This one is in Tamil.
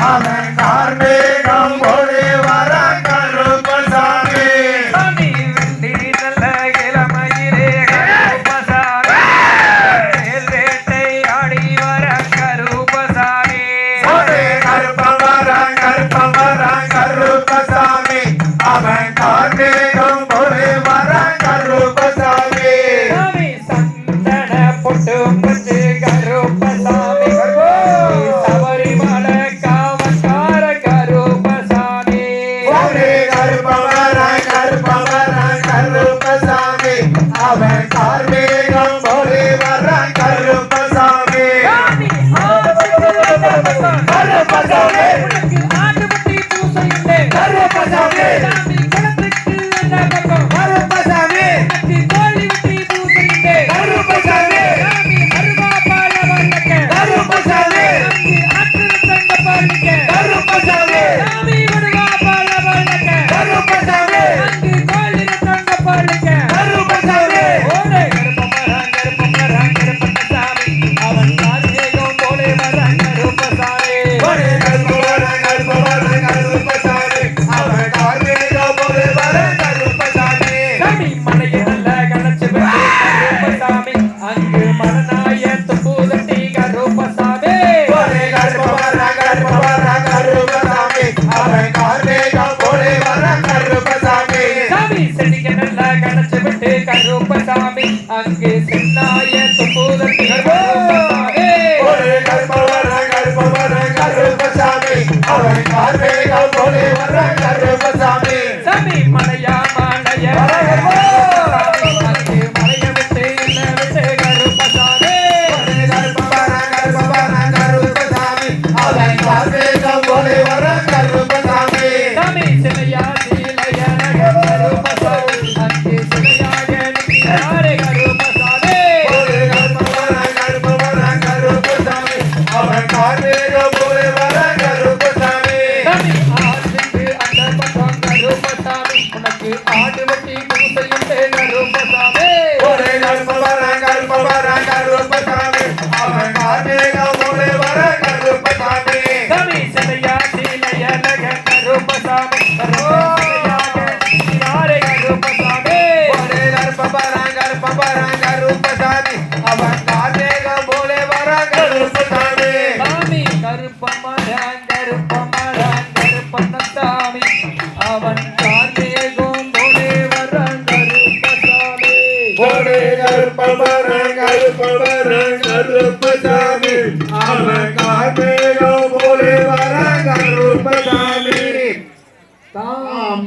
Amen. பட்டு கருப்பசாமி சபரிமல காமக்கார கருப்பசாமி கருப்பவர கருப்பவர கருப்பசாமி அவன் கார்மேகம் போலே வர கருப்பசாமி. கருப்பசாமி. கருப்பசாமி. Yeah. நான்கு சென்னாய சம்போதன் சாமி மலையா மாலையா சிலையா நீலையா கருப்பசாமி. அங்கே சிலையாக நீ யாரே கரு திருவட்டி பூசையிலே நருபதாமே ஒரே நருபவர கருபவர கருபதாமே அவன் மாதேக ஒரே அவன் கருப்பவர கருப்பவர கருப்பசாமி அவன் கார்மேகோ போலே வர கருப்பசாமி தாம்